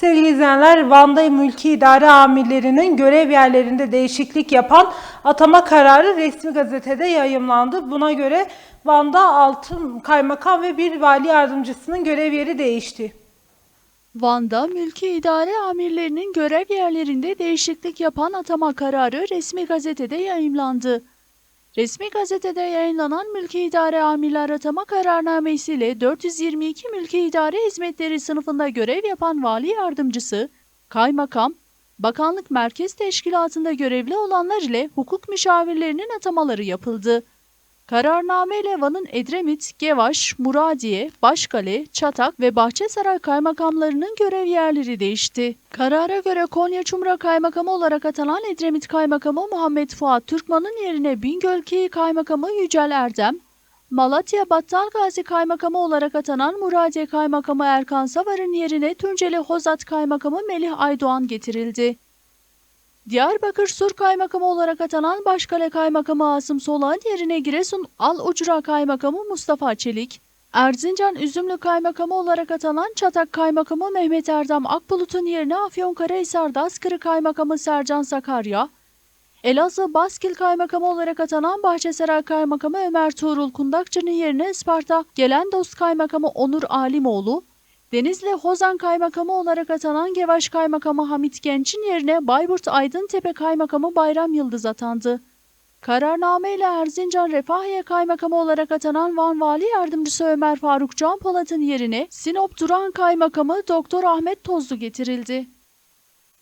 Sevgili izleyenler, Van'da mülki idare amirlerinin görev yerlerinde değişiklik yapan atama kararı resmi gazetede yayımlandı. Buna göre Van'da 6 kaymakam ve bir vali yardımcısının görev yeri değişti. Van'da mülki idare amirlerinin görev yerlerinde değişiklik yapan atama kararı resmi gazetede yayımlandı. Resmi gazetede yayınlanan mülki idare amirler atama kararnamesiyle 422 mülki idare hizmetleri sınıfında görev yapan vali yardımcısı, kaymakam, bakanlık merkez teşkilatında görevli olanlar ile hukuk müşavirlerinin atamaları yapıldı. Kararname ile Van'ın Edremit, Gevaş, Muradiye, Başkale, Çatak ve Bahçesaray kaymakamlarının görev yerleri değişti. Karara göre Konya Çumra Kaymakamı olarak atanan Edremit Kaymakamı Muhammed Fuat Türkman'ın yerine Bingölkeyi Kaymakamı Yücel Erdem, Malatya Battal Gazi Kaymakamı olarak atanan Muradiye Kaymakamı Erkan Savar'ın yerine Tunceli Hozat Kaymakamı Melih Aydoğan getirildi. Diyarbakır Sur Kaymakamı olarak atanan Başkale Kaymakamı Asım Soğan yerine Giresun Al Ucra Kaymakamı Mustafa Çelik, Erzincan Üzümlü Kaymakamı olarak atanan Çatak Kaymakamı Mehmet Erdem Akbulut'un yerine Afyonkarahisar'da Askırı Kaymakamı Sercan Sakarya, Elazığ Baskil Kaymakamı olarak atanan Bahçesaray Kaymakamı Ömer Tuğrul Kundakçı'nın yerine Isparta Gelen Dost Kaymakamı Onur Alimoğlu, Denizli Hozan Kaymakamı olarak atanan Gevaş Kaymakamı Hamit Genç'in yerine Bayburt Aydıntepe Kaymakamı Bayram Yıldız atandı. Kararname ile Erzincan Refahiye Kaymakamı olarak atanan Van Vali Yardımcısı Ömer Faruk Can Polat'ın yerine Sinop Duran Kaymakamı Doktor Ahmet Tozlu getirildi.